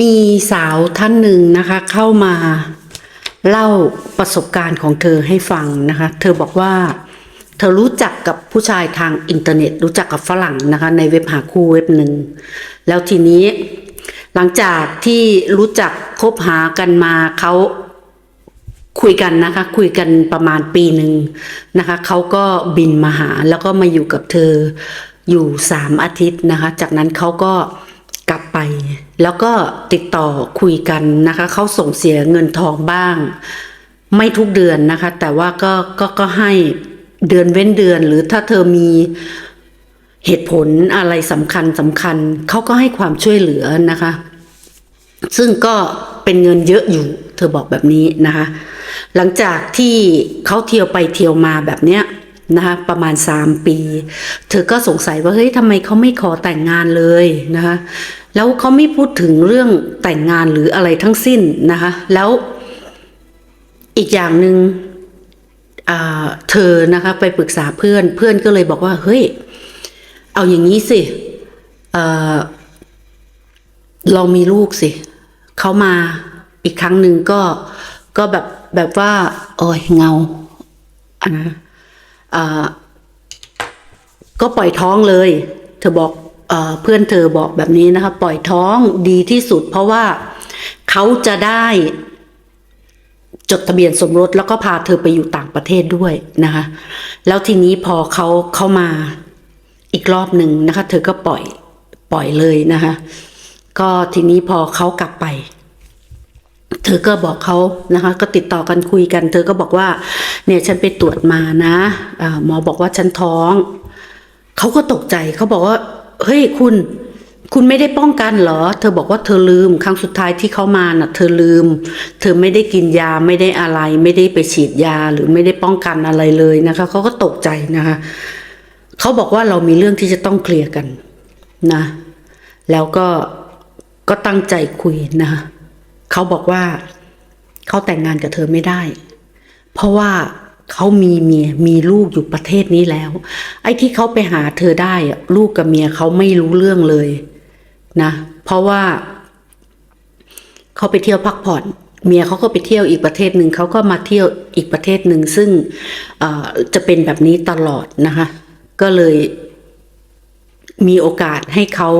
มีสาวท่านหนึ่งนะคะ เข้ามาเล่าประสบการณ์ของเธอให้ฟังนะคะ เธอบอกว่า เธอรู้จักกับผู้ชายทางอินเทอร์เน็ต รู้จักกับฝรั่งนะคะ ในเว็บหาคู่เว็บหนึ่งแล้วทีนี้หลังจากที่รู้จักคบหากันมาเขาคุยกันนะคะ คุยกันประมาณปีหนึ่งนะคะเขาก็บินมาหาแล้วก็มาอยู่กับเธออยู่สามอาทิตย์นะคะ จากนั้นเขาก็ แล้วก็ติดต่อคุยกันนะคะเขาส่งเสียเงินทองบ้าง ไม่ทุกเดือนนะคะ แต่ว่าก็ก็ก็ให้เดือนเว้นเดือน หรือถ้าเธอมีเหตุผลอะไรสำคัญสำคัญเขาก็ให้ความช่วยเหลือนะคะ ซึ่งก็เป็นเงินเยอะอยู่ เธอบอกแบบนี้นะคะ หลังจากที่เขาเที่ยวไปเที่ยวมาแบบเนี้ยนะคะประมาณ 3 ปี เธอก็สงสัยว่าเฮ้ยทำไมเขาไม่ขอแต่งงานเลยนะคะ แล้วเขาไม่พูดถึงเรื่องแต่งงานหรืออะไรทั้งสิ้นนะคะ แล้วอีกอย่างหนึ่งอ่าเธอนะคะไปปรึกษาเพื่อนเพื่อนก็เลยบอกว่า เฮ้ย เอาอย่างนี้สิเเรามีลูกสิเขามาอีกครั้งหนึ่งก็ก็แบบแบบว่า โอ้ยเงาอะนะก็ปล่อยท้องเลย เธอบอก เพื่อนเธอบอกแบบนี้นะคะ ปล่อยท้องดีที่สุด เพราะว่าเขาจะได้จดทะเบียนสมรสแล้วก็พาเธอไปอยู่ต่างประเทศด้วยนะคะ แล้วทีนี้พอเขาเข้ามาอีกรอบหนึ่งนะคะ เธอก็ปล่อยปล่อยเลยนะคะ ก็ทีนี้พอเขากลับไป เธอก็บอกเขานะคะ ก็ติดต่อกันคุยกัน เธอก็บอกว่า เนี่ยฉันไปตรวจมานะอ่าหมอบอกว่าฉันท้อง เขาก็ตกใจเขาบอกว่า เฮ้ยคุณ คุณไม่ได้ป้องกันเหรอ เธอบอกว่าเธอลืมครั้งสุดท้ายที่เขามาน่ะ เธอลืม เธอไม่ได้กินยาไม่ได้อะไร ไม่ได้ไปฉีดยาหรือไม่ได้ป้องกันอะไรเลยนะคะเขาก็ตกใจนะคะเขาบอกว่าเรามีเรื่องที่จะต้องเคลียร์กันนะ แล้วก็ก็ตั้งใจคุยนะคะเขาบอกว่าเขาแต่งงานกับเธอไม่ได้ เพราะว่า เขามีเมียมีลูกอยู่ประเทศนี้แล้ว ไอ้ที่เขาไปหาเธอได้ลูกกับเมียเขาไม่รู้เรื่องเลยนะ เพราะว่าเขาไปเที่ยวพักผ่อน เมียเขาก็ไปเที่ยวอีกประเทศหนึ่งเขาก็มาเที่ยวอีกประเทศหนึ่งซึ่งจะเป็นแบบนี้ตลอดนะคะ ก็เลยมีโอกาสให้เขา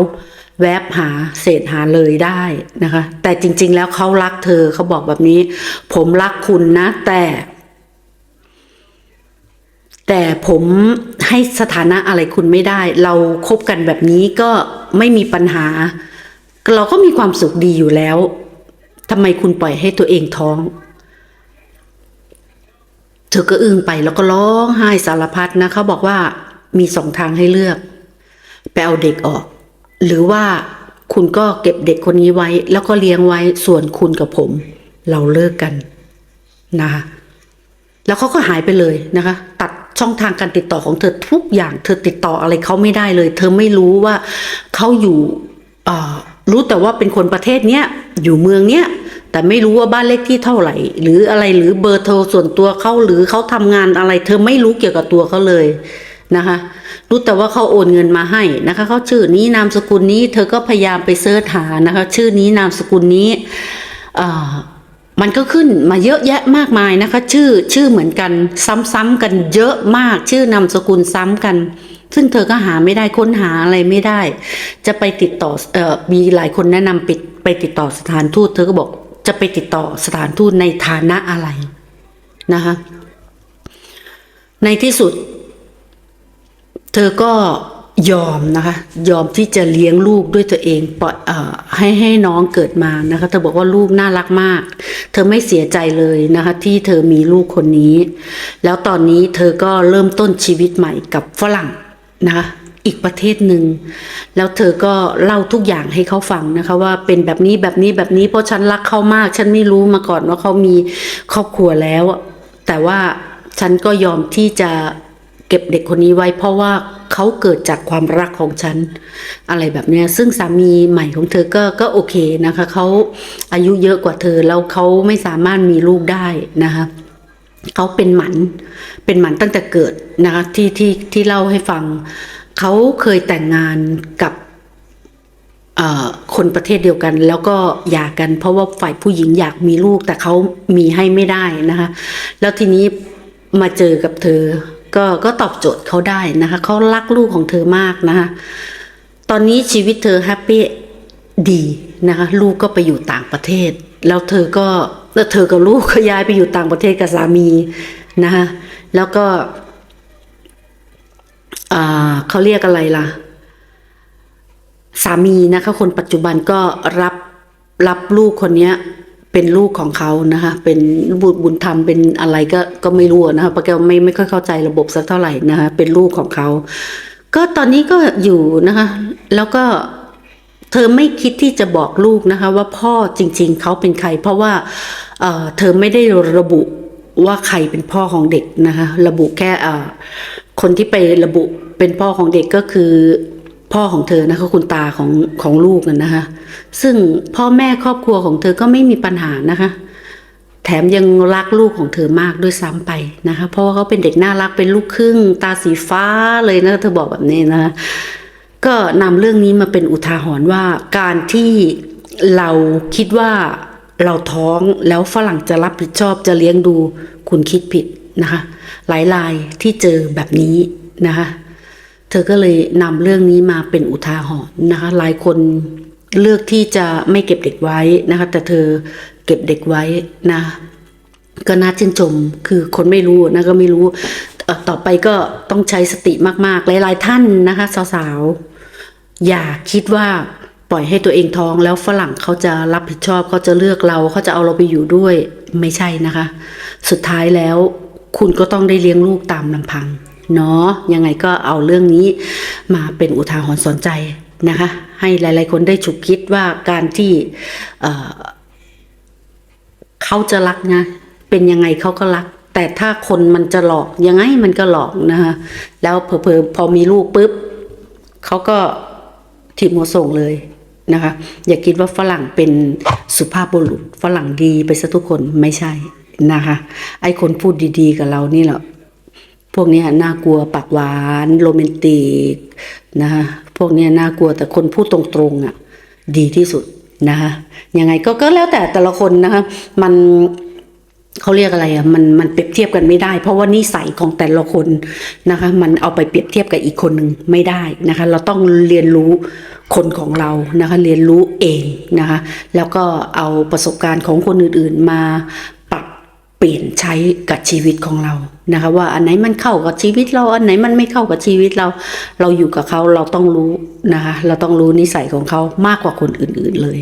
แวบหาเศษหาเลยได้นะคะ แต่จริง ๆ แล้วเขารักเธอเขาบอกแบบนี้ ผมรักคุณนะแต่ แต่ผมให้สถานะอะไรคุณไม่ได้ เราคบกันแบบนี้ก็ไม่มีปัญหา เราก็มีความสุขดีอยู่แล้วทำไมคุณปล่อยให้ตัวเองท้อง เธอก็อึ้งไปแล้วก็ร้องไห้สารพัดนะเขาบอกว่ามีสองทางให้เลือกไปเอาเด็กออก หรือว่าคุณก็เก็บเด็กคนนี้ไว้ แล้วก็เลี้ยงไว้ส่วนคุณกับผม เราเลิกกันนะคะแล้วเขาก็หายไปเลยนะคะ ตัด ช่องทางการติดต่อของเธอทุกอย่าง เธอติดต่ออะไรเขาไม่ได้เลย เธอไม่รู้ว่าเขาอยู่รู้แต่ว่าเป็นคนประเทศเนี้ยอยู่เมืองเนี้ยแต่ไม่รู้ว่าบ้านเลขที่เท่าไหร่ หรืออะไรหรือเบอร์โทรส่วนตัวเขาหรือเขาทำงานอะไร เธอไม่รู้เกี่ยวกับตัวเขาเลยนะคะรู้แต่ว่าเขาโอนเงินมาให้นะคะเขาชื่อนี้นามสกุลนี้ เธอก็พยายามไปเสิร์ชหานะคะ ชื่อนี้นามสกุลนี้อ่อ มันก็ขึ้นมาเยอะแยะมากมายนะคะ ชื่อชื่อเหมือนกันซ้ำๆกันเยอะมากชื่อนามสกุลซ้ำกัน ซึ่งเธอก็หาไม่ได้ค้นหาอะไรไม่ได้ จะไปติดต่อเอ่อมีหลายคนแนะนำไปไปติดต่อสถานทูตเธอก็บอกจะไปติดต่อสถานทูตในฐานะอะไรนะคะในที่สุด เธอก็ ยอมนะคะ ยอมที่จะเลี้ยงลูกด้วยตัวเองปล่อยให้ให้น้องเกิดมานะคะ เธอบอกว่าลูกน่ารักมาก เธอไม่เสียใจเลยนะคะ ที่เธอมีลูกคนนี้ แล้วตอนนี้เธอก็เริ่มต้นชีวิตใหม่กับฝรั่งนะคะอีกประเทศหนึ่งแล้วเธอก็เล่าทุกอย่างให้เขาฟังนะคะ ว่าเป็นแบบนี้แบบนี้แบบนี้เพราะฉันรักเขามาก ฉันไม่รู้มาก่อนว่าเขามีครอบครัวแล้ว แต่ว่าฉันก็ยอมที่จะเก็บเด็กคนนี้ไว้เพราะว่า เขาเกิดจากความรักของฉัน อะไรแบบเนี้ยซึ่งสามีใหม่ของเธอก็ก็โอเคนะคะเขาอายุเยอะกว่าเธอแล้วเขาไม่สามารถมีลูกได้นะคะเขาเป็นหมันเป็นหมันตั้งแต่เกิดนะคะที่ที่ที่เล่าให้ฟังเขาเคยแต่งงานกับเอ่อคนประเทศเดียวกันแล้วก็หย่ากัน เพราะว่าฝ่ายผู้หญิงอยากมีลูกแต่เขามีให้ไม่ได้นะคะแล้วทีนี้มาเจอกับเธอ ก็ก็ตอบโจทย์เขาได้นะคะเขารักลูกของเธอมากนะคะตอนนี้ชีวิตเธอแฮปปี้ดีนะคะลูกก็ไปอยู่ต่างประเทศ แล้วเธอก็แล้วเธอกับลูกก็ย้ายไปอยู่ต่างประเทศกับสามีนะคะแล้วก็เขาเรียกอะไรล่ะ สามีนะคะคนปัจจุบันก็รับรับลูกคนเนี้ย เป็นลูกของเขานะคะ เป็นบุตรบุญธรรมเป็นอะไรก็ก็ไม่รู้นะคะเพราะแกไม่ไม่ค่อยเข้าใจระบบสักเท่าไหร่นะคะ เป็นลูกของเขา ก็ตอนนี้ก็อยู่นะคะ แล้วก็เธอไม่คิดที่จะบอกลูกนะคะ ว่าพ่อจริง ๆเขาเป็นใคร เพราะว่าเเธอไม่ได้ระบุว่าใครเป็นพ่อของเด็กนะคะ ระบุแค่คนที่ไประบุเป็นพ่อของเด็กก็คือ พ่อของเธอนะคะคุณตาของของลูกนะนะคะ ซึ่งพ่อแม่ครอบครัวของเธอก็ไม่มีปัญหานะคะ แถมยังรักลูกของเธอมากด้วยซ้ำไปนะคะ เพราะว่าเขาเป็นเด็กน่ารักเป็นลูกครึ่ง ตาสีฟ้าเลยนะเธอบอกแบบนี้นะคะก็นำเรื่องนี้มาเป็นอุทาหรณ์ว่าการที่เราคิดว่าเราท้องแล้วฝรั่งจะรับผิดชอบจะเลี้ยงดู คุณคิดผิดนะคะ หลายรายที่เจอแบบนี้นะคะ เธอก็เลยนำเรื่องนี้มาเป็นอุทาหรณ์นะคะ หลายคนเลือกที่จะไม่เก็บเด็กไว้นะคะ แต่เธอเก็บเด็กไว้นะ ก็น่าชื่นชมคือคนไม่รู้นะก็ไม่รู้ต่อไปก็ต้องใช้สติมากๆ หลายๆท่านนะคะ สาวๆ อย่าคิดว่าปล่อยให้ตัวเองท้องแล้วฝรั่งเขาจะรับผิดชอบเขาจะเลือกเราเขาจะเอาเราไปอยู่ด้วยไม่ใช่นะคะ สุดท้ายแล้วคุณก็ต้องได้เลี้ยงลูกตามลำพัง เนาะยังไงก็เอาเรื่องนี้มาเป็นอุทาหรณ์สอนใจนะคะ ให้หลาย ๆ คนได้ฉุกคิดว่าการที่เเขาจะรักนะ เป็นยังไงเขาก็รัก แต่ถ้าคนมันจะหลอกยังไงมันก็หลอกนะคะแล้วเผลอๆพอมีลูกปุ๊บเขาก็ถีบหัวส่งเลยนะคะ อย่าคิดว่าฝรั่งเป็นสุภาพบุรุษฝรั่งดีไปซะทุกคนไม่ใช่นะคะ ไอ้คนพูดดีๆกับเรานี่แหละ วกนี้น่ากลัวปากหวานโรแมนติกนะคะพวกนี้น่ากลัวแต่คนพูดตรงๆอะดีที่สุดนะคะยังไงก็ก็แล้วแต่แต่ละคนนะคะมันเขาเรียกอะไรอะมันมันเปรียบเทียบกันไม่ได้ เพราะว่านิสัยของแต่ละคนนะคะ มันเอาไปเปรียบเทียบกับอีกคนหนึ่งไม่ได้นะคะ เราต้องเรียนรู้คนของเรานะคะ เรียนรู้เองนะคะ แล้วก็เอาประสบการณ์ของคนอื่นๆมา เปลี่ยนใช้กับชีวิตของเรานะคะว่าอันไหนมันเข้ากับชีวิตเรา อันไหนมันไม่เข้ากับชีวิตเรา เราอยู่กับเขาเราต้องรู้นะคะเราต้องรู้นิสัยของเขามากกว่าคนอื่นๆเลย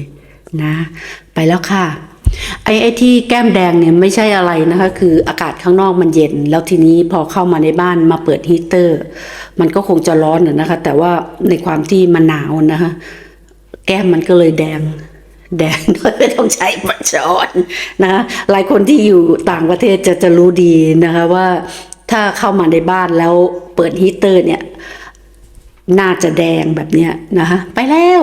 นะไปแล้วค่ะไอ้ไอ้ที่แก้มแดงเนี่ยไม่ใช่อะไรนะคะคืออากาศข้างนอกมันเย็น แล้วทีนี้พอเข้ามาในบ้านมาเปิดฮีเตอร์ มันก็คงจะร้อนนะนะคะแต่ว่าในความที่มันหนาวนะคะแก้มมันก็เลยแดง แดงโดยไม่ต้องใช้ปัช้อนนะคะหลายคนที่อยู่ต่างประเทศจะจะรู้ดีนะคะว่าถ้าเข้ามาในบ้านแล้วเปิดฮีเตอร์เนี่ย น่าจะแดงแบบเนี้ยนะคะไปแล้ว